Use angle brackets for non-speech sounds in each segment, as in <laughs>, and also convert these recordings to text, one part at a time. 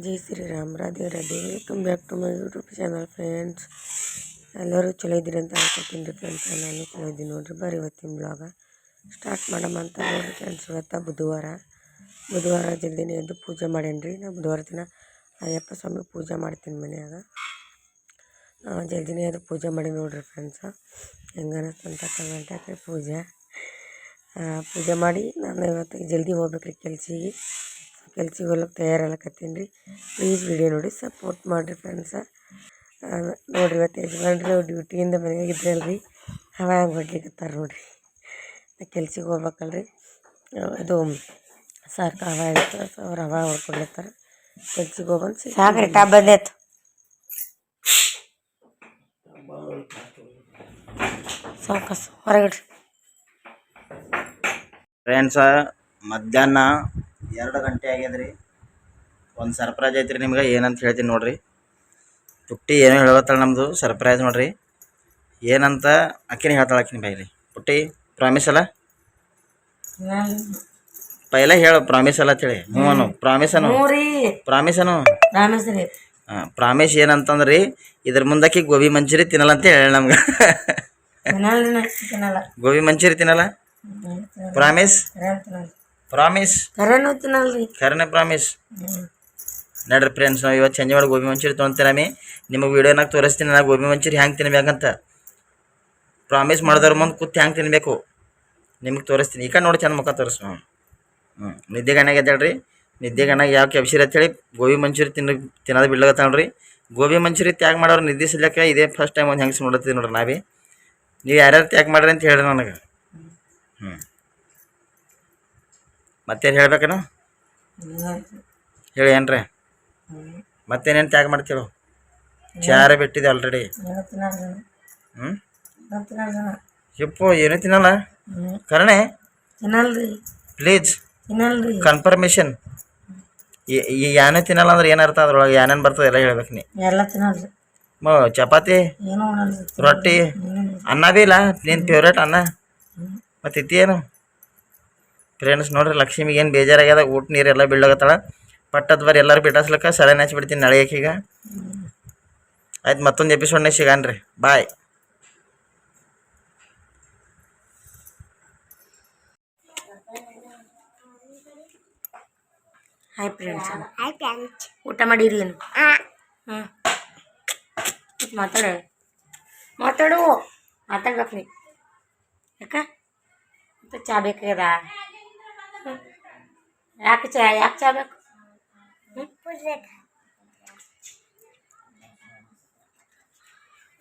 Jai Shriram Radhe Radhe. Welcome back to my YouTube channel friends ಎಲ್ಲರೂ ಚಲೋ ಇದ್ದೀರಿ ಅಂತ ಅನ್ಕೋತೀನಿ ರೀ ಫ್ರೆಂಡ್ಸ್ ನಾನು ಚಲೋ ಇದ್ದೀನಿ ನೋಡಿರಿ. ಬರೀ ಇವತ್ತಿನ ಬ್ಲಾಗ ಸ್ಟಾರ್ಟ್ ಮಾಡಮ್ಮ ಅಂತ ನೋಡಿರಿ ಫ್ರೆಂಡ್ಸ್ ಇವತ್ತು ಬುಧವಾರ. ಬುಧವಾರ ಜಲ್ದಿನೇ ಎದ್ದು ಪೂಜೆ ಮಾಡೇನಿ ರೀ. ನಾ ಬುಧವಾರ ದಿನ ಅಯ್ಯಪ್ಪ ಸ್ವಾಮಿ ಪೂಜೆ ಮಾಡ್ತೀನಿ ಮನ್ಯಾಗ. ಜಲ್ದಿನೇ ಎದ್ದು ಪೂಜೆ ಮಾಡಿ ನೋಡಿರಿ ಫ್ರೆಂಡ್ಸ ಹೆಂಗೆ ಅನ್ನಿಸ್ತಂತ ಕಮೆಂಟ್ ಹಾಕಿ ಪೂಜೆ. ಪೂಜೆ ಮಾಡಿ ನಾನು ಇವತ್ತು ಜಲ್ದಿ ಹೋಗ್ಬೇಕು ರೀ ಕೆಲ್ಸಿಗೆ. ಕೆಲ್ಸಿಗೆ ಹೋಗ್ಲಿಕ್ಕೆ ತಯಾರಾಗಕತ್ತೀನಿ ರೀ. ಪ್ಲೀಸ್ ವಿಡಿಯೋ ನೋಡಿ ಸಪೋರ್ಟ್ ಮಾಡಿರಿ ಫ್ರೆಂಡ್ಸ ನೋಡಿರಿ ಇವತ್ತು ಯಜಮಾನ್ರು ಡ್ಯೂಟಿಯಿಂದ ಮನೆಯಾಗ ಇದ್ರಲ್ಲ ಹವ ಹವಾಗ ಹೊಡ್ಲಿಕತ್ತಾರ ನೋಡಿರಿ. ಕೆಲ್ಸಕ್ಕೆ ಕೆಲ್ಸಿಗೆ ಹೋಗ್ಬೇಕಲ್ರಿ. ಅದು ಸಾರ್ಕ ಹವ ಇರ್ತದೆ ಸೊ ಅವ್ರು ಹವ ಹೊಡ್ಕೊಡ್ಲತ್ತಾರ ಕೆಲ್ಸಿಗೆ ಹೋಗ್ಬಂದು ಸಾಕ್ರಿ ಟಾಪ್ ಬಂದೈತು ಸಾಕಸ್ ಹೊರಗಡೆ ಫ್ರೆಂಡ್ಸ ಮಧ್ಯಾಹ್ನ ಎರಡು ಗಂಟೆ ಆಗ್ಯದ್ರಿ. ಒಂದು ಸರ್ಪ್ರೈಸ್ ಐತ್ರಿ ನಿಮ್ಗೆ ಏನಂತ ಹೇಳ್ತೀನಿ ನೋಡ್ರಿ. ಪುಟ್ಟಿ ಏನೋ ಹೇಳತ್ತಾಳ ನಮ್ಮದು ಸರ್ಪ್ರೈಸ್ ನೋಡ್ರಿ. ಏನಂತ ಅಕ್ಕಿನ ಹೇಳ್ತಾಳೆ ಅಕ್ಕಿನ ಬೈಲಿ ಪುಟ್ಟಿ ಪ್ರಾಮಿಸ್ ಅಲ್ಲ? ಪೈಲ ಹೇಳು ಪ್ರಾಮಿಸ್ ಅಲ್ಲ ಅಂತೇಳಿ. ಹ್ಞೂ ಅನು ಪ್ರಾಮಿಸ್ ಅನು ಪ್ರಾಮಿಸ್ ಅನು ಹಾಂ ಪ್ರಾಮಿಸ್ ಏನಂತಂದ್ರಿ ಇದ್ರ ಮುಂದಕ್ಕೆ ಗೋಬಿ ಮಂಚೂರಿ ತಿನ್ನಲ್ಲ ಅಂತ ಹೇಳಿ ನಮ್ಗೆ. ಗೋಬಿ ಮಂಚೂರಿ ತಿನ್ನಲ್ಲ? Promise promise. ಕರೆನ ಹೋಗ್ತೀನಲ್ರಿ ಖರೇನೆ ಪ್ರಾಮಿಸ್. ನಡ್ರಿ ಫ್ರೆಂಡ್ಸ್ ನಾವು ಇವತ್ತು ಸಂಜೆ ಮಾಡಿ ಗೋಬಿ ಮಂಚೂರಿ ತೊಗೊಂತೀರಾಮಿ ನಿಮಗೆ ವೀಡಿಯೋನಾಗ ತೋರಿಸ್ತೀನಿ ನಾನು ಗೋಬಿ ಮಂಚೂರಿ ಹ್ಯಾಂಗೆ ತಿನ್ಬೇಕಂತ. ಪ್ರಾಮಿಸ್ ಮಾಡಿದವ್ರ ಮುಂದೆ ಕೂತ್ ಹ್ಯಾಂಗೆ ತಿನ್ನಬೇಕು ನಿಮ್ಗೆ ತೋರಿಸ್ತೀನಿ. ಈಗ ನೋಡಿ ಚಂದ ಮುಖ ತೋರಿಸ್ ಹ್ಞೂ ಹ್ಞೂ ನಿದ್ದೆ ಗಣ್ಯಾಗ ಎದ್ದೇಳ್ರಿ. ನಿದ್ದೆ ಯಾವ ಯಾವ ಕೆಪ್ಸಿರಿ ಅಂತೇಳಿ ಗೋಬಿ ಮಂಚೂರಿ ತಿನ್ನ ತಿನ್ನೋದು ಬಿಡ್ಲಾಗತ್ತಾಳ್ರಿ ಗೋಬಿ ಮಂಚೂರಿ ತ್ಯಾಗ ಮಾಡೋರು ನಿದ್ದೆ ಸಲ್ಯಾಕ ಇದೇ ಫಸ್ಟ್ ಟೈಮ್ ಒಂದು ಹೆಂಗೆ ನೋಡತ್ತೀವಿ ನೋಡ್ರಿ ನಾವೇ. ನೀವು ಯಾರ್ಯಾರು ತ್ಯಾಗ ಮಾಡ್ರಿ ಅಂತ ಹೇಳ್ರಿ ನನಗೆ. ಹ್ಞೂ ಮತ್ತೇನು ಹೇಳ್ಬೇಕೇನು? ಹೇಳಿ ಏನ್ರಿ? ಮತ್ತೇನೇನು ತ್ಯಾಗ ಮಾಡ್ತೀರೋ? ಚಾರ ಬಿಟ್ಟಿದೆ ಆಲ್ರೆಡಿ ಹ್ಞೂ ಯಪ್ಪು, ಏನೂ ತಿನ್ನಲ್ಲ? ಕರಣೆ? ಪ್ಲೀಸ್ ತಿನ್ನಲ್ರಿ ಕನ್ಫರ್ಮೇಷನ್ ಏನೇ ತಿನ್ನಲ್ಲ ಅಂದ್ರೆ ಏನರ್ಥ ಅದ್ರೊಳಗೆ? ಏನೇನು ಬರ್ತದೆ ಎಲ್ಲ ಹೇಳ್ಬೇಕು ನೀ. ಎಲ್ಲ ಚಪಾತಿ? ಏನೂ ರೊಟ್ಟಿ? ಅನ್ನ ಬಿ ಇಲ್ಲ? ನಿನ್ನ ಫೇವ್ರೇಟ್ ಅನ್ನ? ಮತ್ತೆ ಇತ್ತೇನು ಫ್ರೆಂಡ್ಸ್ ನೋಡ್ರಿ ಲಕ್ಷ್ಮಿಗೆ ಏನು ಬೇಜಾರಾಗ್ಯದ ಊಟ ನೀರೆಲ್ಲ ಎಲ್ಲ ಬೀಳಗತ್ತಾಳ ಪಟ್ಟದ ಬರೀ ಎಲ್ಲರೂ ಬಿಟ್ಟಿಸ್ಲಕ್ಕ ಸಡನ್ ಹಚ್ಬಿಡ್ತೀನಿ ಈಗ ಆಯ್ತು ಮತ್ತೊಂದು ಎಪಿಸೋಡ್ನಾಗ ಸಿಗಾನ್ರಿ. Bye hi friends hi friends ಊಟ ಮಾಡಿರಿ ಏನು? ಹ್ಞೂ ಮಾತಾಡ. ಮಾತಾಡು. ಮಾತಾಡ್ಬೇಕು ನೀ. ಯಾಕ? ಚಾ ಬೇಕಾಗ್ಯದ. ಯಾಕೆ ಚಾ ಯಾಕೆ ಚಾ ಬೇಕು?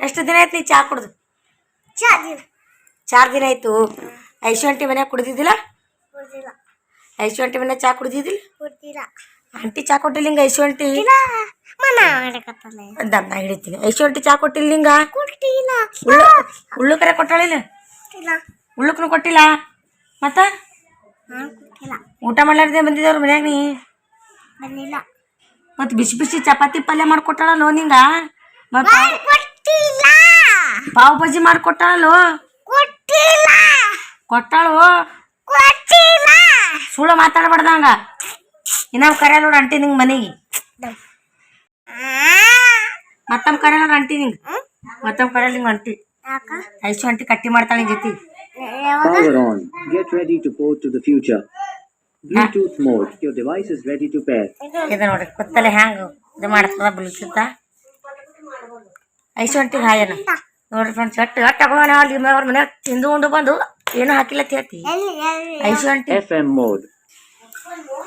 ಎಷ್ಟು ದಿನ ಆಯ್ತು ನೀ ಚಾ ಕುಡ್ದು? ಚಾರ್ಜಿಲ್ಲ ಚಾರ್ ದಿನ ಆಯ್ತು? ಐಶ್ವಂಟಿ ಮನೆ ಕುಡ್ದಿದ್ದಿಲ್ಲ? ಐಶ್ವಂಟಿ ಮನೆ ಚಾ ಕುಡ್ದಿದ್ದಿಲ್ಲ? ಆಂಟಿ ಚಾ ಕೊಟ್ಟಿಲ್ಲ ಹಿಂಗ ಐಶ್ವಂಟಿ ಆಂಟಿ? ಇಲ್ಲ. ಮನ ಮಾಡಕತ್ತಲ್ಲ ದಮ್ ನಾ ಹಿಡಿತೀನಿ. ಐಶ್ವಂಟಿ ಚಾ ಕೊಟ್ಟಿಲ್ಲ ಹಿಂಗ ಉಳ್ಳುಕರೆ ಉಳ್ಳು ಉಳ್ಳು ಕರೆ ಕೊಟ್ಟಾಳಿಲ್ಲ? ಉಳ್ಳುಕ್ನು ಕೊಟ್ಟಿಲ್ಲ? ಮತ್ತ? ಊಟ ಮಾಡ್ಲಾರ್ದೆ ಬಂದಿದ್ದವ್ರ ಮನ್ಯಾಗ ನೀ? ಬಂದಿಲ್ಲ. ಮತ್ತೆ ಬಿಸಿ ಬಿಸಿ ಚಪಾತಿ ಪಲ್ಯ ಮಾಡ್ಕೊಟ್ಟಾಳಲ್ಲೋ ನಿಂಗ? ಮತ್ತ ಕೊಡ್ತಿಲ್ಲ ಪಾವ್ ಭಾಜಿ ಮಾಡ್ಕೊಟ್ಟಾಳಲ್ಲೋ? ಕೊಡ್ತಿಲ್ಲ ಕೊಟ್ಟಾಳು? ಕೊಡ್ತಿಲ್ಲ ಸುಳ್ಳು ಮಾತಾಡ್ಬಾರ್ದಂಗ. ಇನ್ನೊಮ್ಮೆ ಕರೆ ನೋಡು ಅಂಟಿ ನಿಂಗೆ ಮನೆಗೆ. ಮತ್ತೊಮ್ಮೆ ಕರೆ ನೋಡು ಅಂಟಿ ನಿಂಗೆ. ಮತ್ತೊಮ್ಮೆ ಕರೆ ನಿಂಗೆ ಅಂಟಿ. ಯಾಕ? ಐಸು ಅಂಟಿ ಕಟ್ಟಿ ಮಾಡ್ತಾಳೆ ನಿನ್ ಜೊತೆ. ಯಾವಾಗ? Power on. Get ready to port to the future. Bluetooth mode. Your device is ready to pair. ಇದು ನೋಡ್ರಿ ಕುತ್ತಲೆ ಹ್ಯಾಂಗ್ ಇದು ಮಾಡ್ತದ ಬ್ಲೂಟೂತ್ ಐಸ್ ಅಂಟಿಗೆ ಹಾಯನ. ನೋಡ್ರಿ ಫ್ರೆಂಡ್ಸ್ ಅಟ್ಟು ಅಟ್ಟು ತಗೋಣ ಅಲ್ಲಿ ಅವ್ರ ಮನೆ ತಿಂದು ಉಂಡು ಬಂದು ಏನು ಹಾಕಿಲ್ಲ ಅಂತ ಹೇಳ್ತಿ. ಎಲ್ಲಿ F M mode FM mode.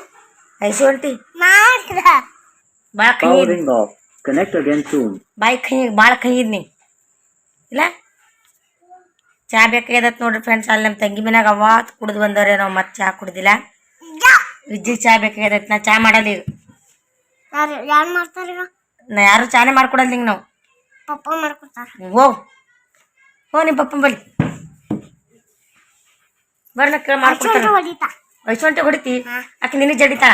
ಐಸು ಮಾಡ್ರ ಭಾಳ off. Connect again soon. ಬಾಯಿ ಕೈ ಭಾಳ ಕೈ ಇದ್ನಿ ಇಲ್ಲ? ಚಾ ಬೇಕಾಗ್ಯದತ್ ನೋಡ್ರಿ ಫ್ರೆಂಡ್ಸ್ ಅಲ್ಲಿ ನಮ್ಮ ತಂಗಿ ಮನ್ಯಾಗ ಅವಾತ್ ಕುಡ್ದ ಬಂದವ್ರೆ ನಾವು ಮತ್ತೆ ಚಾ ಕುಡ್ದಿಲ್ಲ. ವಿದ್ಯೆಗೆ ಚಾ ಬೇಕಾಗೈತೆ ನಾ ಚಾ ಮಾಡಲ್ಲ ಈಗ. ಯಾರು ಯಾರು ಮಾಡ್ತಾರೆ ಈಗ? ನಾ ಯಾರು ಚಾನೆ ಮಾಡ್ಕೊಡಲ್ಲ ಹಿಂಗೆ ನಾವು. ಪಪ್ಪ ಮಾಡ್ಕೊಡ್ತಾರ. ಓ ಹೋ ನಿಮ್ಮ ಪಪ್ಪನ ಬಳಿ ಬರ್ಲ ಕೇಳಿ ಮಾಡ್ಕೊಡ್ತಾರ ಹೊಡಿತಾ. ಐಸೊಂಟೆ ಹೊಡಿತಿ? ಆಕೆ ನಿನಗೆ ಜಡಿತಾಳ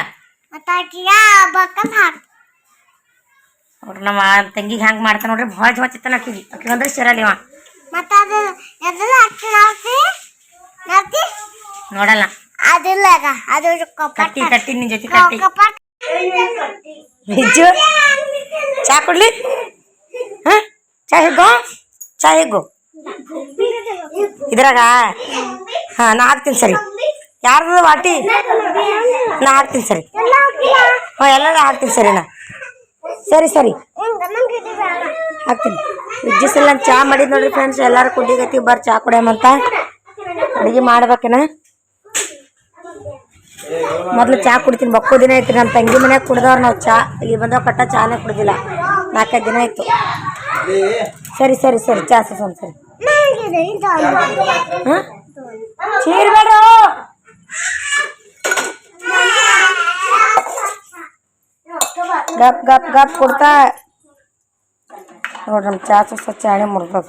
ಮತ್ತೆ ಯಾ ಬಕ್ಕಲ್ ಹಾಕ್ ಅವ್ರು ನಮ್ಮ ತಂಗಿಗೆ ಹ್ಯಾಂಗೆ ಮಾಡ್ತಾನೆ ನೋಡ್ರಿ ಭಾಳ ಜೋಚಿತ್ತಾನ ಆಕಿಗೆ. ಆಕಿಗೆ ಅಂದ್ರೆ ಸೇರಲ್ಲ ಇವ. ಮತ್ತೆ ಅದು ಎದಲ್ಲ ನೋಡಲ್ಲ. ಅದಿಲ್ಲ ಈಗ ಅದು ಕಪ್ಪಟ್ಟ ಕಟ್ಟಿ ಕಟ್ಟಿ ನಿನ್ ಜೊತೆ ಕಟ್ಟಿ ಕಪ್ಪಟ್ಟ ನಿಜ ಚಾ ಕೊಡ್ಲಿ ಹಾ ಚಾ ಹೇಗೋ ಚಾ ಹೇಗೋ ಇದ್ರಾಗ ಹಾ ನಾ ಹಾಕ್ತೀನಿ ಸರಿ ಯಾರ್ದು ವಾಟಿ ನಾ ಹಾಕ್ತೀನಿ ಸರಿ ಹ್ಞೂ ಎಲ್ಲ ಹಾಕ್ತೀನಿ ಸರಿ ನಾ ಸರಿ ಸರಿ ಹಾಕ್ತೀನಿ ವಿದ್ಯುತ್ ಚಾ ಮಾಡಿದ್ ನೋಡ್ರಿ ಫ್ರೆಂಡ್ಸ್ ಎಲ್ಲಾರು ಕುಡಿಗತಿ ಬರ್ ಚಾ ಕುಡಿಯಮಂತ ಅಡಿಗೆ ಮಾಡ್ಬೇಕೇನ ಮೊದ್ಲು ಚಾ ಕುಡಿತೀನಿ, ಬಕ್ಕೋ ದಿನ ಐತ್ರಿ ನಮ್ಮ ತಂಗಿ ಮನ್ಯಾಗ ಕುಡ್ದವ್ರು, ನಾವು ಚಾ ಇಲ್ಲಿ ಬಂದವ್ ಕಟ್ಟ ಚಾನೇ ಕುಡ್ದಿಲ್ಲ. ನಾಲ್ಕೈದು ದಿನ ಆಯ್ತು. ಸರಿ ಸರಿ ಸರಿ, ಚಾ ಸರಿ ಸರಿ. ಹಾಂ? ಚೀರ್ ಬೇಡ್ರು ಗಪ್ ಗಪ್ ಗಪ್ ಕೊಡ್ತಾ. ನೋಡ್ರಿ ನಮ್ಮ ಚಾ ಸುಸ ಚಾಣಿ ಮುರ್ದದ.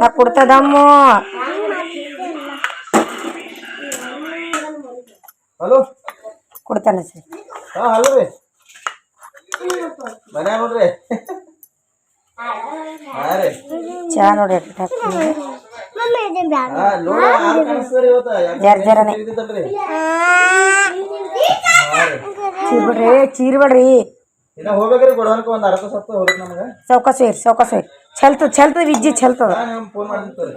ನಾ ಕೊಡ್ತದಮ್ಮು ಹಲೋ? ಕೊಡ್ತಾನೆ ಸರಿ. ಹಾ ಹಲೋ ರೀ. ಮನೆ ನೋಡ್ರಿ. ಹಾ ರೀ. ಚಾ ನೋಡಿ ಎಷ್ಟ್ ಹಾಕ್ತೀನಿ. ಹಾ ಲೋಡ್ ಯಾರು ಕಾಣಿಸ್ತಾರಿ ಇವತ್ತ. ಯಾಕೆ ಜರ ಜರನೆ ಇದ್ದಿದ್ದಲ್ರಿ? ಚೀರ್ ಬಿಡ್ರಿ ಚೀರ್ ಬಿಡ್ರಿ. ಇನ್ನ ಹೋಗ್ಬೇಕ್ರಿ ಕೊಡವನ್ಕ ಒಂದ್ ಅರ್ಧ ಸತ್ತ ಹೋಗ್ಬೇಕು ನಮ್ಗೆ. ಚೌಕಸ್ ಒಯ್ರಿ ಚೌಕಸ್ ಒಯ್ರಿ ಛಲ್ತದ ಛಲ್ತದ ವಿಜ್ಜಿ ಛಲ್ತದ ಹಾ ನಿಮ್ ಫೋನ್ ಮಾಡ್ತೀನಿ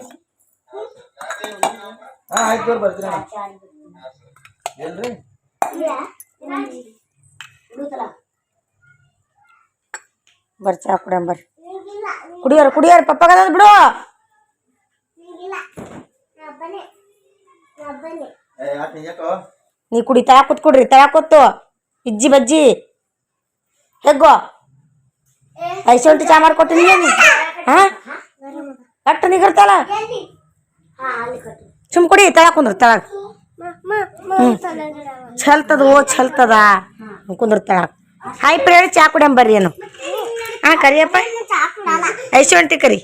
ಹಾ ಆಯ್ತು ತೋರಿ ಬರ್ತೀನಿ ಅಣ್ಣ. ಎಲ್ರಿ? ಬರ್ರಿ ಚಾ ಕುಡಿಯಂ ಬರ್ರಿ. ಕುಡಿಯೋರು ಕುಡಿಯೋರು ಪಪ್ಪಗದ ಬಿಡು. ನೀ ಕುಡಿ ತಳಾ ಕೂತ್ಕೊಡ್ರಿ ತಳಾ ಕೂತು ಇಜ್ಜಿ ಬಜ್ಜಿ. ಹೆಗ್ಗೋ? ಐಸೊಂಟಿ ಚಾ ಮಾಡ್ಕೊಟ್ಟಿನಿ ಹಾ? ಕಟ್ಟು ನಿಗರ್ತಲ್ಲ ಸುಮ್ ಕುಡಿ ತಳಾ ಕುಂದ್ರಿ ತಳಗ ಛಲ್ತದ, ಓ ಛಲ್ತದ. ಕುಂದ್ರ ತಳಗ ಹಾಯ್ ಪ್ರೇರಿ ಚಾ ಕುಡಿಯಂ ಬರ್ರಿ ಏನು? ಹಾ, ಕರಿಯಪ್ಪ. ಐಸೊಂಟಿ ಕರಿ.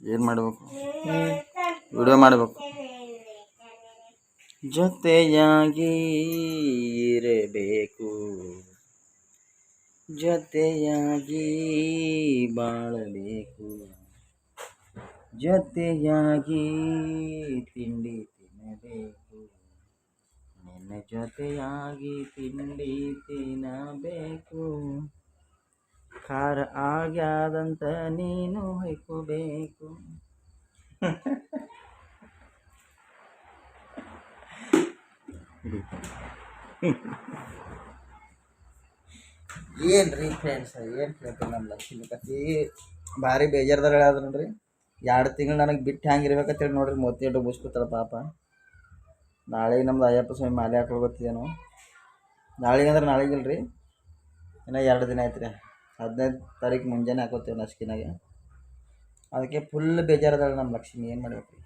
ಏನ್ ಮಾಡ್ಬೇಕು? ವಿಡಿಯೋ ಮಾಡ್ಬೇಕು. ಜೊತೆಯಾಗಿ ಇರಬೇಕು. ಜೊತೆಯಾಗಿ ಬಾಳಬೇಕು ಜೊತೆಯಾಗಿ ತಿಂಡಿ ತಿನ್ನಬೇಕು ನಿನ್ನ ಜೊತೆಯಾಗಿ ತಿಂಡಿ ತಿನ್ನಬೇಕು ಖಾರ ಆಗ್ಯಾದಂತ ನೀನು ಹೊಯ್ಕೋಬೇಕು ಏನ್ರಿ ಫ್ರೆಂಡ್ಸ್ ಏನು ಕೇಳ್ತೀನಿ ನಮ್ಮ ಲಕ್ಷ್ಮಿ ಕತಿ ಭಾರಿ ಬೇಜಾರ್ದಾಗ ಹೇಳಾದ್ರು ಎರಡು ತಿಂಗಳು ನನಗೆ ಬಿಟ್ಟು ಹ್ಯಾಂಗೆ ಇರ್ಬೇಕಂತೇಳಿ ನೋಡ್ರಿ ಮೂವತ್ತೆಂಟು ಬುಸ್ಕೊತಾಳ ಪಾಪ. ನಾಳೆ ನಮ್ದು ಅಯ್ಯಪ್ಪ ಸ್ವಾಮಿ ಮಾಲೆ ಹಾಕೊಳ್ಗೊತ್ತಿದೇನು ನಾಳೆಗೆ ಅಂದ್ರೆ ನಾಳೆಗೆ ಇಲ್ರಿ. ಇನ್ನೂ ಎರಡು ದಿನ ಆಯ್ತು ರೀ ಹದಿನೈದು ತಾರೀಕು ಮುಂಜಾನೆ ಹಾಕೋತೀವಿ ನಸ್ಕಿನಾಗೆ ಅದಕ್ಕೆ ಫುಲ್ ಬೇಜಾರದಾಳೆ ನಮ್ಮ ಲಕ್ಷ್ಮಿ, ಏನು ಮಾಡ್ಬೇಕು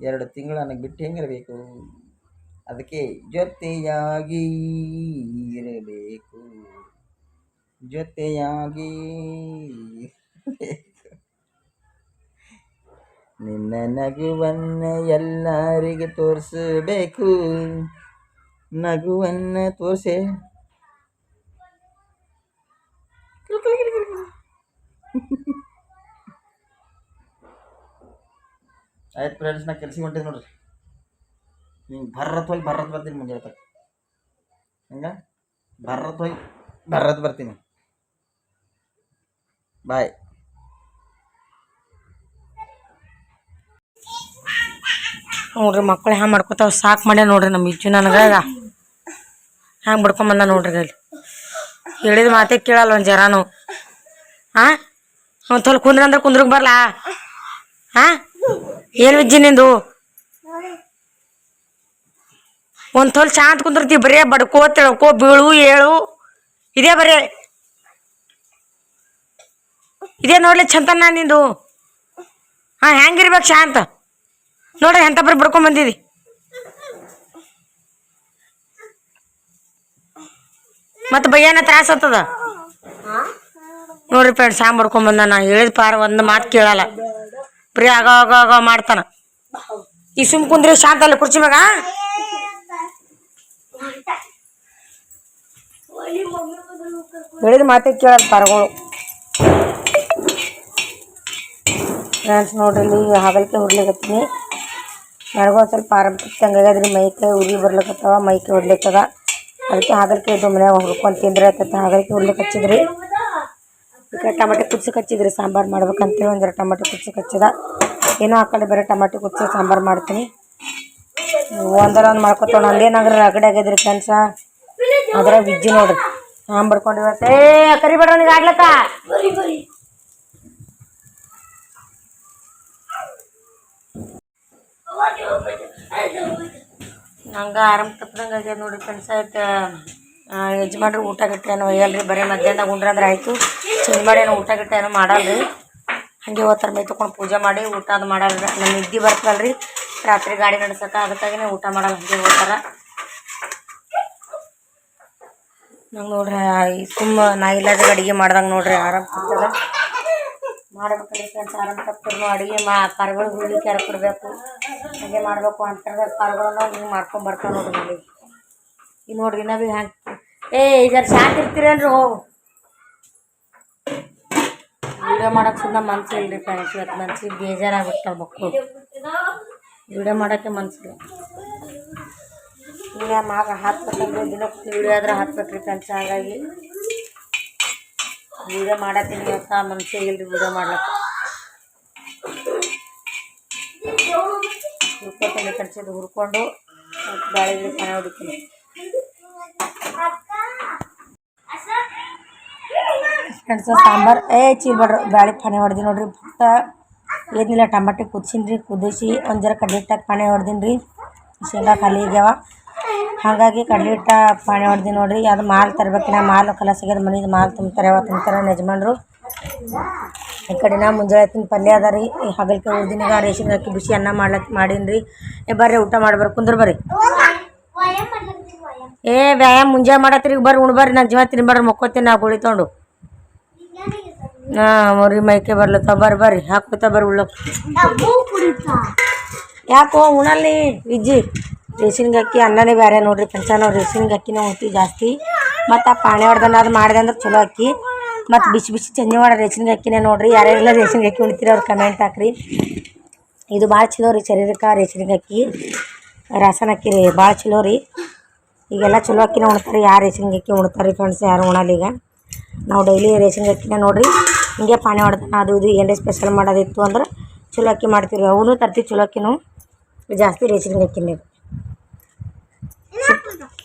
ಎರಡು ತಿಂಗಳು ನನಗೆ ಬಿಟ್ಟು ಹೆಂಗಿರಬೇಕು ಅದಕ್ಕೆ ಜೊತೆಯಾಗಿ ಇರಬೇಕು. ಜೊತೆಯಾಗಿ ನಿನ್ನ ನಗುವನ್ನ ಎಲ್ಲರಿಗೆ ತೋರಿಸಬೇಕು. ನಗುವನ್ನ ತೋರಿಸೆ. ಆಯ್ತು ಫ್ರೆಂಡ್ಸ್ ನಾ ಕೆಲ್ಸ ಹೊಂಟಿದ್ ನೋಡ್ರಿ. ಹಿಂಗೆ ಭರ್ರತ್ ಹೋಗಿ ಭರ್ರತ್ ಬರ್ತೀನಿ ಮುಂದೆ ತಕ್ಕ ಹಂಗ? ಭರ್ರತ್ ಹೋಗಿ ಭರ್ರತ್ ಬರ್ತೀನಿ. ಬಾಯ್ ನೋಡ್ರಿ ಮಕ್ಕಳು ಹ್ಯಾಂಗ ಮಾಡ್ಕೊತಾವ? ಸಾಕು ಮಾಡ್ಯ ನೋಡ್ರಿ ನಮ್ಮ ಇಜ್ಜು ನನಗೆ. ಹ್ಯಾಂಗ ಬಿಡ್ಕೊಂಬಂದ ನೋಡ್ರಿ ಅಲ್ಲಿ ಹೇಳಿದ ಮಾತೇ ಕೇಳಲ್ಲ ಒಂದು ಜರಾನು ಹಾ ಅವ್ನು ತೊಲ್ ಕುಂದ್ರ ಅಂದ್ರೆ ಕುಂದ್ರಗ್ ಬರಲ್ಲ ಹಾಂ ಏನು ವಿಜ್ಜಿ ನಿಂದು? ಒಂದು ತೊಲ್ ಶಾಂತ ಕುಂದಿರ್ತೀವಿ ಬರೇ ಬಡ್ಕೋ, ತಿಳ್ಕೋ, ಬೀಳು, ಏಳು. ಇದೇ ಬರೇ. ಇದೇ ನೋಡ್ಲಿ ಚಂತನ ನಿಂದು. ಹಾಂ, ಹೆಂಗಿರ್ಬೇಕು ಶಾಂತ ನೋಡ್ರಿ ಎಂತ ಬರೀ ಬಡ್ಕೊಂಡ್ ಬಂದಿದಿ. ಮತ್ತೆ ಬಯ್ಯನ ತ್ರಾಸ ಆಗ್ತದ? ನೋಡ್ರಿ ಫ್ರೆಂಡ್ಸ್ ಸಾಂಬ್ ಬಡ್ಕೊಂಡ್ ಬಂದ ನಾ ಹೇಳಿದ ಪಾರ ಒಂದು ಮಾತು ಕೇಳಲ್ಲ. ಬರೀ ಆಗ ಆಗ ಮಾಡ್ತಾನ. ಈ ಸುಮ್ ಕುಂದ್ರಿ ಶಾಂತ ಅಲ್ಲಿ ಕುರ್ಚಿ ಮ್ಯಾಗ ಹೇಳಿದ ಮಾತೆ ಕೇಳಲ್ಲ ಪರಗಳು. ಫ್ರೆಂಡ್ಸ್ ನೋಡ್ರಿ ಹಾಗಲಿಕ್ಕೆ ಹಾಗಲಿಕೆ ಹುರ್ಲಿಕತ್ತೀನಿ ನನಗೂ ಒಂದು ಸ್ವಲ್ಪ ಆರಾಮ ಹಂಗಾಗ್ಯದ್ರಿ ಮೈ ಕೈ ಉರಿ ಬರ್ಲಿಕ್ಕತ್ತವ ಮೈ ಕೈ ಹೊಡ್ಲಿಕ್ಕದ ಅದಕ್ಕೆ ಹಾಗಲಿಕ್ಕೆ ಇದು ಮನ್ಯಾಗ ಹುಡ್ಕೊಂಡು ತಿಂದ್ರೆ ಆಯ್ತೈತೆ ಹಾಗಲ್ಕಾಯಿ ಉರ್ಲಿಕ್ಕೆ ಹಚ್ಚಿದ್ರಿ. ಈಗ ಟಮಾಟೆ ಕುದ್ಸಕ್ಕೆ ಹಚ್ಚಿದ್ರಿ ಸಾಂಬಾರು ಮಾಡ್ಬೇಕಂತೇಳಿ ಒಂದರ ಟಮಾಟೆ ಕುದ್ಸಕ್ಕೆ ಹಚ್ಚದ ಏನೋ ಆ ಕಡೆ ಬೇರೆ ಟಮಾಟೆ ಕುದ್ಸಿ ಸಾಂಬಾರು ಮಾಡ್ತೀನಿ. ಒಂದರ ಒಂದು ಮಾಡ್ಕೊತೋಣ ಅಲ್ಲೇನಾದ್ರೂ ರಗಡೆ ಆಗ್ಯದ್ರಿ ಕೆಲಸ. ಅದ್ರ ವಿಜ್ಜಿ ನೋಡ್ರಿ. ಹಾಂ ಬರ್ಕೊಂಡು ಕರಿ ಏ ನೀವ್ ಆಗ್ಲತ್ತ ನಂಗೆ ಆರಾಮ್ ತಪ್ಪದಂಗೆ ಆಗ್ಯದ ನೋಡ್ರಿ ಫ್ರೆಂಡ್ಸ್ ಆಯ್ತು ಯಜಮಾನ್ರಿ ಊಟ ಗಿಟ್ಟ ಏನೋ ಒಯ್ಯಲ್ರಿ. ಬರೀ ಮಧ್ಯಾಹ್ನದಾಗ ಉಂಡ್ರಂದ್ರೆ ಆಯಿತು. ಚೇಂಜ್ ಮಾಡಿ ಏನೋ ಊಟ ಗಿಟ್ಟ ಏನೋ ಮಾಡಲ್ರಿ. ಹಾಗೆ ಹೋಗ್ತಾರೆ ಮೈ ತೊಗೊಂಡು ಪೂಜೆ ಮಾಡಿ ಊಟ ಅದು ಮಾಡಲ್ರಿ. ನಮ್ಮ ನಿದ್ದೆ ಬರ್ತದಲ್ರಿ. ರಾತ್ರಿ ಗಾಡಿ ನಡ್ಸಕ್ಕೆ ಅದಕ್ಕಾಗಿನೇ ಊಟ ಮಾಡಲ್ಲ. ಹಾಗೆ ಹೋಗ್ತಾರೆ ನಂಗೆ ನೋಡ್ರಿ ತುಂಬ ನಾ ಇಲ್ಲದ ಅಡುಗೆ ಮಾಡ್ದಂಗೆ ನೋಡ್ರಿ, ಆರಾಮ್ ಸಿಗ್ತದ. ಮಾಡ್ಬೇಕಂದ್ರೆ ಫ್ರೆಂಡ್ಸ್ ಆರಾಮ್ ತಪ್ಪಿರ್ನು ಅಡುಗೆ ಮಾ, ಕರ್ಗಳು ಹುಳಿ ಕೊಡಬೇಕು? ಹಂಗೆ ಮಾಡಬೇಕು ಅಂತಂದ್ರೆ ಕರ್ಗಳನ್ನ ಹಿಂಗೆ ಮಾಡ್ಕೊಂಡು ಬರ್ತಾವೆ ನೋಡ್ರಿ ಇಲ್ಲಿ ಈಗ ನೋಡ್ರಿ, ಇನ್ನೂ ಭೀ ಹ್ಯಾಂಗೆ ಏ ಈಗ ಶಾಂತ ಇರ್ತೀರೇನ್ರಿ ಹೋಗು? ವಿಡಿಯೋ ಮಾಡೋಕೆ ಸುಮ್ಮನೆ ಮನ್ಸು ಇಲ್ರಿ ಫ್ರೆಂಡ್ಸ್ ಇವತ್ತು ಮನ್ಸಿಗೆ ಬೇಜಾರಾಗ್ಬಿಡ್ತಾವೆ ಮಕ್ಕಳು ವಿಡಿಯೋ ಮಾಡೋಕ್ಕೆ ಮನ್ಸಿಲ್ಲ. ಈಗ ಮಾಗ ಹಾಕ್ಬೇಕಂದ್ರೆ ದಿನಕ್ಕೆ ವಿಡಿಯೋ ಆದ್ರೆ ಹಾಕ್ಬೇಕ್ರಿ ಕೆಲಸ ಹಾಗಾಗಿ ಬೀಜ ಮಾಡತ್ತೀನಿ ಹೊಸ ಮನುಷ್ಯ ಇಲ್ರಿ ಬೀಜ ಮಾಡ್ಲಕ್ಕೆ. ಹುರ್ಕೊತೀನಿ ಇದು ಹುರ್ಕೊಂಡು ಮತ್ತು ಬ್ಯಾಳೆ ಗಿಡ ಚೆನ್ನಾಗಿ ಹೊಡಿತೀನಿ. ಫ್ರೆಂಡ್ಸ್, ಸಾಂಬಾರು, ಏ ಚೀಲ್ಬೇಡ್ರಿ ಬ್ಯಾಳೆ ಪಾನಿ ಹೊಡೆದಿ ನೋಡ್ರಿ, ಭತ್ತ ಏನಿಲ್ಲ, ಟಮಾಟೆ ಕುದಿಸಿನ್ರಿ, ಕುದಿಸಿ ಒಂದು ಜರ ಕಡ್ಲೆ ಪಾನೆ ಪಾನಿ ಹೊಡ್ದೀನಿ ರೀ ಶೇಂಗಾ ಖಾಲಿ ಆಗ್ಯಾವ. ಹಾಗಾಗಿ ಕಡ್ಲೆ ಹಿಟ್ಟ ಪಾಣಿ ಹೊಡ್ದಿ ನೋಡಿರಿ. ಅದು ಮಾಲ್ ತರ್ಬೇಕಿನ ಮಾಲ್ ಕಲಸಿಗೆ ಮನೆದು ಮಾಲ್ ತುಂಬ್ತಾರೆ. ಅವ ತುಂಬ್ತಾರೆ ಯಜಮಾನ್ರು. ಈ ಕಡೆ ನಾ ಮುಂಜಾನೆ ಪಲ್ಯ ಅದ ರೀ. ಹಾಗಲ್ಕಾಯಿ ಉರ್ದಿನಾಗ ರೇಷನ್ ಹಾಕಿ ಬಿಸಿ ಅನ್ನ ಮಾಡ್ಲಕ್ ಮಾಡೀನಿ ರೀ ಏ ಬರ್ರಿ ಊಟ ಮಾಡ್ಬಾರ ಕುಂದ್ರ ಬರ್ರಿ. ಏ ವ್ಯಾಯಾಮ ಮುಂಜಾನೆ ಮಾಡತ್ರಿ. ಬರ್ರಿ ಉಣ್ ಬರ್ರಿ ನಾನು ಜೀವ ತಿನ್ಬಾರ್ರಿ ಮಕ್ಕೋತೀನಿ ನಾ ಗುಳಿ ತೊಗೊಂಡು. ಹಾಂ ಮರಿ ಮೈಕೆ ಬರ್ಲತ್ತ ಬರ್ರಿ ಬರ್ರಿ. ಹಾಕೋತ ಬರ್ರಿ ಉಳ್ಳಕ್ ಡಬ್ಬು ಕುಡಿತಾ ಯಾಕೋ ಉಣಲ್ಲಿ ವಿಜ್ಜಿ? ರೇಷನ್ಗೆ ಅಕ್ಕಿ ಅನ್ನನೇ ಬೇರೆ ನೋಡ್ರಿ ಕೆಲಸ ನಾವು ರೇಷನ್ಗೆ ಅಕ್ಕಿನ ಉಣ್ತೀವಿ ಜಾಸ್ತಿ. ಮತ್ತು ಆ ಪಾಣಿ ಹೊಡ್ದನ ಅದು ಮಾಡಿದೆ ಅಂದ್ರೆ ಚಲೋ ಅಕ್ಕಿ. ಮತ್ತು ಬಿಸಿ ಬಿಸಿ ಚಂದಿ ಮಾಡೋ ರೇಷನ್ಗೆ ಅಕ್ಕಿನೇ ನೋಡ್ರಿ. ಯಾರ್ಯಾರೆಲ್ಲ ರೇಷನ್ಗೆ ಅಕ್ಕಿ ಉಣ್ತೀರಿ ಅವ್ರು ಕಮೆಂಟ್ ಹಾಕ್ರಿ. ಇದು ಭಾಳ ಚಲೋ ರೀ ಶರೀರಕ್ಕೆ ರೇಷನ್ಗೆ ಅಕ್ಕಿ ರಾಸನ್ ಅಕ್ಕಿ ರೀ, ಭಾಳ ಚಲೋ ರೀ. ಈಗೆಲ್ಲ ಚಲೋ ಅಕ್ಕಿನೇ ಉಣ್ತಾರೆ, ಯಾರು ರೇಷನ್ಗೆ ಅಕ್ಕಿ ಉಣ್ತಾರೆ ಫ್ರೆಂಡ್ಸ್ ಯಾರು ಉಣಲ್ಲ ಈಗ. ನಾವು ಡೈಲಿ ರೇಷನ್ಗೆ ಅಕ್ಕಿನೇ ನೋಡ್ರಿ. ಹಿಂಗೆ ಪಾಣಿ ಹೊಡ್ದನ ಅದು ಇದು ಏನೇ ಸ್ಪೆಷಲ್ ಮಾಡೋದಿತ್ತು ಅಂದ್ರೆ ಚಲೋ ಅಕ್ಕಿ ಮಾಡ್ತೀವಿ ಅವನು ತರ್ತೀವಿ ಚಲೋ ಅಕ್ಕಿನೂ. ಜಾಸ್ತಿ ರೇಷನ್ಗೆ ಅಕ್ಕಿನೇ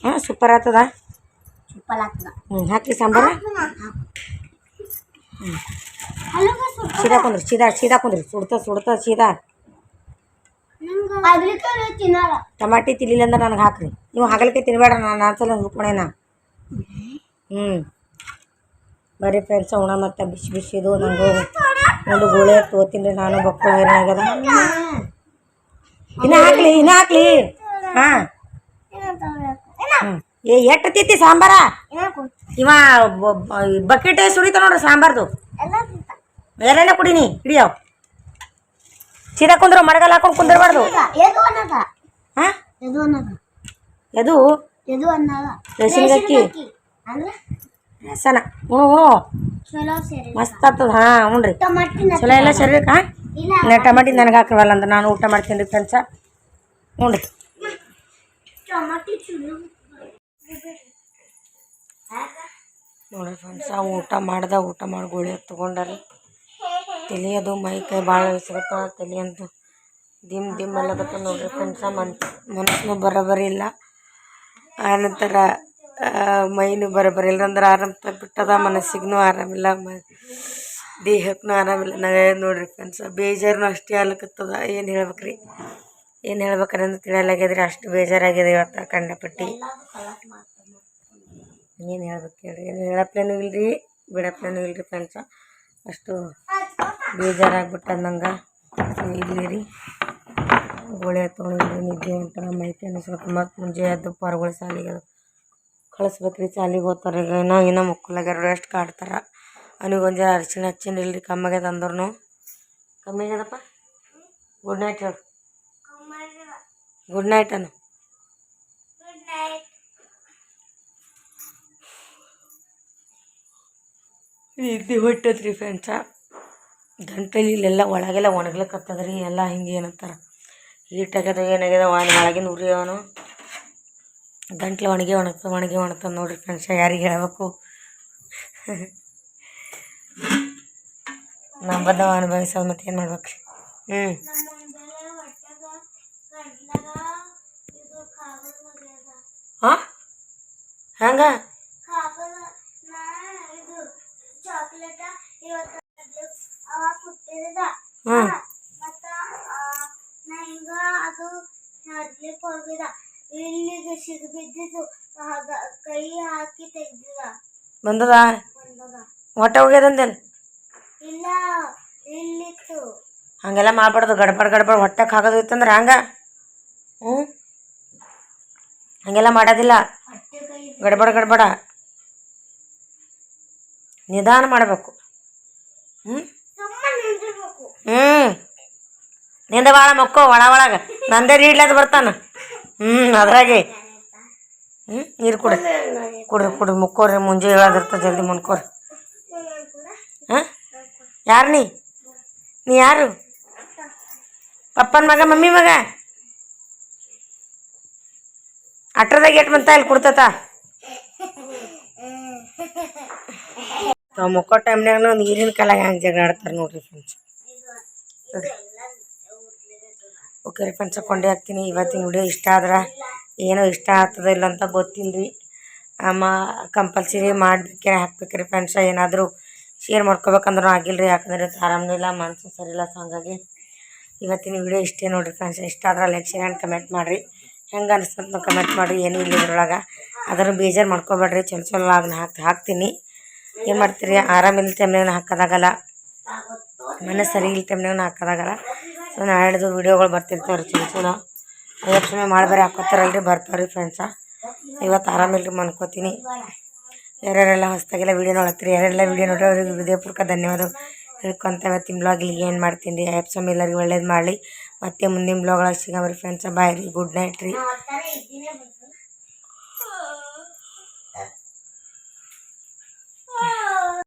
ಹಾಂ ಸೂಪರ್ ಆಗ್ತದ? ಹ್ಞೂ ಹಾಕಿ ಸಾಂಬಾರ. ಸೀದಾ ಕುಂದ್ರಿ ಸೀದಾ ಸೀದಾ ಕುಂದ್ರಿ. ಸುಡ್ತಾ ಸುಡ್ತಾ ಸೀದಾ. ಟಮಾಟಿ ತಿನ್ಲಿಲ್ಲ ಅಂದ್ರೆ ನನಗೆ ಹಾಕ್ರಿ. ನೀವು ಹಗಲಕ್ಕೆ ತಿನ್ಬೇಡ ನಾನು ನಾಲ್ಸಲ ಹುರ್ಕೊಳೇನ ಹ್ಞೂ ಬರೀ ಫ್ರೆಂಡ್ಸ್ ಉಣ ಮತ್ತು ಬಿಸಿ ಬಿಸಿದು ನಂಗೆ ಒಂದು ಗೋಳೆ ತೋತೀನಿ ನಾನು ಬಕ್ಕಳ ಏನಾಗ್ಯದ? ಇನ್ನ ಹಾಕ್ಲಿ ಇನ್ನ ಹಾಕ್ಲಿ. ಹಾಂ. ಏ ಎಷ್ಟು ತಿತ್ತಿ ಸಾಂಬಾರ? ಇವ ಬಕೆಟ್ ಸುರಿತ ನೋಡ್ರಿ ಸಾಂಬಾರ್ದು. ಬೇರೆಲ್ಲ ಕುಡೀನಿ ಹಿಡಿಯವ್ ಸೀದಾ ಕುಂದ್ರು ಮಡಗಲ್ ಹಾಕೊಂಡು ಕುಂದಿರ್ಬಾರ್ದು. ಎದು? ರೇಷನ್ಗೆ ಅಕ್ಕಿ ರಸನ. ಉಣು ಮಸ್ತ್ ಆಗ್ತದ ಹಾಂ ಉಣ್ರಿ. ಚಲೋ ಎಲ್ಲ ಶರೀರಕ್ಕೆ? ಹಾಂ ಟಮಾಟಿ ನನಗೆ ಹಾಕಿರವಲ್ಲ ಅಂದ್ರೆ ನಾನು ಊಟ ಮಾಡ್ತೀನಿ ರೀ ಫ್ರೆಂಡ್ಸ. ಹ್ಞೂ ಟಮಾಟಿ ಚಲೋ ಫ್ರೆಂಡ್ಸ್ ಫ್ರೆಂಡ್ಸ ಊಟ ಮಾಡ್ದ, ಊಟ ಮಾಡಿ ಗೋಳಿ ತೊಗೊಂಡಾರಿ. ತಲೆ ಅದು ಮೈ ಕೈ ಭಾಳ ಸಿಗುತ್ತ ತಲಿಯಂತು ದಿಮ್ ದಿಮ್ ಅಲ್ಲಕತ್ತ ನೋಡ್ರಿ ಫ್ರೆಂಡ್ಸ ಮನ್, ಮನಸ್ಸು ಬರೋಬರಿ ಇಲ್ಲ. ಆನಂತರ ಮೈನು ಬರೋಬರಿ ಇಲ್ಲ. ಅಂದ್ರೆ ಆರಾಮ್ ತಪ್ಪಿಟ್ಟದ ಮನಸ್ಸಿಗೂ ಆರಾಮಿಲ್ಲ ಮ, ದೇಹಕ್ಕೂ ಆರಾಮಿಲ್ಲ ನಾವೇ ನೋಡ್ರಿ ಫ್ರೆಂಡ್ಸ ಬೇಜಾರು ಅಷ್ಟೇ ಆಗ್ಲಕತ್ತದ ಏನು ಹೇಳ್ಬೇಕ್ರಿ? ಏನು ಹೇಳ್ಬೇಕನ್ನೋದು ತಿಳಿಯಲಾಗ್ಯದ್ರಿ? ಅಷ್ಟು ಬೇಜಾರಾಗಿದೆ ಇವತ್ತು ಕಂಡಪಟ್ಟಿ. ಏನು ಹೇಳ್ಬೇಕು ಹೇಳ್ರಿ ಏನು ಹೇಳಪ್ಲೇನು ಇಲ್ರಿ, ಬಿಡಪ್ಲೇನು ಇಲ್ರಿ ಫ್ರೆಂಡ್ಸ. ಅಷ್ಟು ಬೇಜಾರಾಗ್ಬಿಟ್ಟದ ನಂಗೆ. ಇಲ್ಲಿ ರೀ. ಗೋಳಿ ತೊಗೊಂಡಿದ್ರಿ ನಿದ್ದೆ ಉಂಟು. ನಮ್ಮ ಐತೆ ಅನಿಸ್ಬೇಕು. ಮತ್ತು ಮುಂಜೆ ಎದ್ದು ಪರ್ಗಳು ಸಾಲಿಗೆ ಕಳಿಸ್ಬೇಕ್ರಿ ಸಾಲಿಗೆ ಹೋಗ್ತಾರೆ ಈಗ. ಇನ್ನೂ ಇನ್ನೂ ಮಕ್ಕಳಾಗ್ಯಾರ ರೆಸ್ಟ್ ಕಾಡ್ತಾರ. ಅವನಿಗೆ ಅರ್ಶಿನ ಹಚ್ಚಿನ ಇಲ್ರಿ, ಕಮ್ಮಿಗೆ ತಂದ್ರು ಕಮ್ಮಿ ಆಗ್ಯದಪ್ಪ ಗುಡ್ ನೈಟ್ ಹೇಳು. ಗುಡ್ ನೈಟ್ ಅನ್ನು ನಿದ್ದೆ ಹೊಟ್ಟದ್ರಿ ಫ್ರೆಂಡ್ಸ ಗಂಟಲಿ ಇಲ್ಲೆಲ್ಲ ಒಳಗೆಲ್ಲ ಒಣಗ್ಲಕ್ಕತ್ತದ ರೀ ಎಲ್ಲ ಹಿಂಗೆ ಏನಂತಾರೆ. ಹೀಟ್ ಆಗ್ಯದ ಏನಾಗ್ಯದ ಒಣ ಒಳಗಿನ ಉರಿ ಅವನು. ಗಂಟ್ಲು ಒಣಗಿ ಒಣಗ್ತದೆ ಒಣಗಿ ಒಣಗ್ತದೆ ನೋಡ್ರಿ ಫ್ರೆಂಡ್ಸ ಯಾರಿಗೆ ಹೇಳ್ಬೇಕು? <laughs> ನಂಬದ ಅನುಭವಿಸೋದು ಮತ್ತೆ ಏನು ಮಾಡ್ಬೇಕು ಹ್ಞೂ ಹಾಂ ಹಂಗ ನಾ ಇದು ಚಾಕ್ಲೇಟ್ ಇವತ್ತು ಅವ ಕೊಟ್ಟಿರದ ಹ್ಞೂ ಮತ್ತ ಆ, ನಾ ಹಿಂಗ ಅದು ಹರ್ಲಿಕ್ ಹೋಗಿದ ಇಲ್ಲಿಗೆ ಸಿಗ್ ಬಿದ್ದಿದ್ದು ಆಗ- ಕೈ ಹಾಕಿ ತೆಗ್ದಿದ. ಬಂದದ? ಬಂದದ. ಹೊಟ್ಟೆ ಹೋಗ್ಯದಂದೇನು ಇಲ್ಲ ಇಲ್ಲಿತ್ತು. ಹಾಗೆಲ್ಲ ಮಾಡ್ಬಾರ್ದು. ಗಡ್ಬಡ್ ಗಡ್ಬಡ್ ಹೊಟ್ಟೆಗೆ ಹಾಕೋದಿತ್ತಂದ್ರೆ ಹಂಗ? ಹ್ಞೂ ಹಾಗೆಲ್ಲ ಮಾಡೋದಿಲ್ಲ. ಗಡ್ಬಡ ಗಡ್ಬಡ. ನಿಧಾನ ಮಾಡಬೇಕು. ಹ್ಞೂ ಹ್ಞೂ ನಿಂದ ಭಾಳ ಮಕ್ಕೋ ಒಳ ಒಳಗೆ. ನಂದೇ ರೀಡ್ಲದು ಬರ್ತಾನೆ. ಹ್ಞೂ ಅದ್ರಾಗೆ. ಹ್ಞೂ ನೀರು ಕುಡಿ. ಕುಡ್ರಿ ಕುಡ್ರಿ ಮುಕ್ಕೋರಿ, ಮುಂಜೆ ಹೇಳೋದಿರ್ತದೆ ಜಲ್ದಿ ಮುನ್ಕೋರಿ. ಹಾಂ? ಯಾರು ನೀ? ನೀ ಯಾರು? ಪಪ್ಪನ ಮಗ, ಮಮ್ಮಿ ಮಗ? ಅಟ್ರದಾಗ ಎಟ್ ಬಂತ ಇಲ್ಲಿ ಕುಡ್ತತ? ನಾವು ಮುಕ್ಕೋ ಟೈಮ್ನಾಗ ನೀರಿನ ಕಾಲಾಗ ಹೆಂಗೆ ಜಗಳ ಆಡ್ತಾರೆ ನೋಡ್ರಿ ಫ್ರೆಂಡ್ಸ್ ಓಕೆ ರೀ ಫ್ರೆಂಡ್ಸ್ ಕೊಂಡೆ ಹಾಕ್ತೀನಿ. ಇವತ್ತಿನ ವಿಡಿಯೋ ಇಷ್ಟ ಆದ್ರೆ ಏನೋ ಇಷ್ಟ ಆಗ್ತದ ಇಲ್ಲ ಅಂತ ಗೊತ್ತಿಲ್ಲ ರೀ ಅಮ್ಮ ಕಂಪಲ್ಸರಿ ಮಾಡ್ಬೇಕ್ರಿ ಹಾಕ್ಬೇಕ್ರಿ ಫ್ರೆಂಡ್ಸ್ ಏನಾದರೂ ಶೇರ್ ಮಾಡ್ಕೋಬೇಕಂದ್ರೂ ಆಗಿಲ್ಲ ರೀ ಯಾಕಂದ್ರೆ ಇಲ್ಲ ಮನಸ್ಸು ಸರಿ ಇಲ್ಲ ಸೊ ಹಂಗಾಗಿ ಇವತ್ತಿನ ವಿಡಿಯೋ ಇಷ್ಟೇ ನೋಡಿರಿ ಫ್ರೆಂಡ್ಸ್ ಇಷ್ಟ ಆದ್ರೆ ಲೈಕ್ ಶೇರ್ ಆ್ಯಂಡ್ ಕಮೆಂಟ್ ಮಾಡಿರಿ. ಹೆಂಗೆ ಅನಿಸ್ತಂತ ಕಮೆಂಟ್ ಮಾಡಿ, ಏನು ಇಲ್ಲ ಇದ್ರೊಳಗೆ. ಅದನ್ನು ಬೇಜಾರು ಮಾಡ್ಕೊಬೇಡ್ರಿ, ಚಲೋ ಚಲೋ ಅದನ್ನ ಹಾಕಿ, ಹಾಕ್ತೀನಿ. ಏನು ಮಾಡ್ತೀರಿ? ಆರಾಮಿಲ್ಲ ಟೈಮ್ನಾಗ ಹಾಕೋದಾಗಲ್ಲ. ಮನೆ ಸರಿ ಇಲ್ಲ ಟೈಮ್ನಾಗ ಹಾಕೋದಾಗಲ್ಲ. ಸೊ ನಾಳೆದು ವೀಡಿಯೋಗಳು ಬರ್ತಿರ್ತಾವ್ರಿ ಚಲೋ ಚಲೋ. ಲಕ್ಷ್ಮಿ ಮಾಡ್ಬೇರೆ ಹಾಕೋತಾರಲ್ರಿ, ಬರ್ತಾವ್ರಿ ಫ್ರೆಂಡ್ಸ ಇವತ್ತು ಆರಾಮಿಲ್ರಿ ಮನ್ಕೋತೀನಿ ಯಾರ್ಯಾರೆಲ್ಲ ಹೊಸ್ದಾಗೆಲ್ಲ ವೀಡಿಯೋ ನೋಡತ್ತೀರಿ ಯಾರೆಲ್ಲ ವೀಡಿಯೋ ನೋಡ್ರಿ, ಅವ್ರಿಗೆ ಹೃದಯಪೂರ್ವಕ ಧನ್ಯವಾದ ಹೇಳ್ಕೊಂತ ಇವತ್ತಿನ ಬ್ಲಾಗ್ ಇಲ್ಲಿಗೆ ಏನು ಮಾಡ್ತೀನಿ ರೀ? ಆ್ಯಪ್ಸಮ್ ಎಲ್ಲರಿಗೂ ಒಳ್ಳೇದು ಮಾಡಲಿ. ಮತ್ತೆ ಮುಂದಿನ ಬ್ಲಾಗ್ ಸಿಗಮ್ರಿ ಫ್ರೆಂಡ್ಸ್ ಬಾಯ್ ರೀ. ಗುಡ್ ನೈಟ್ ರೀ.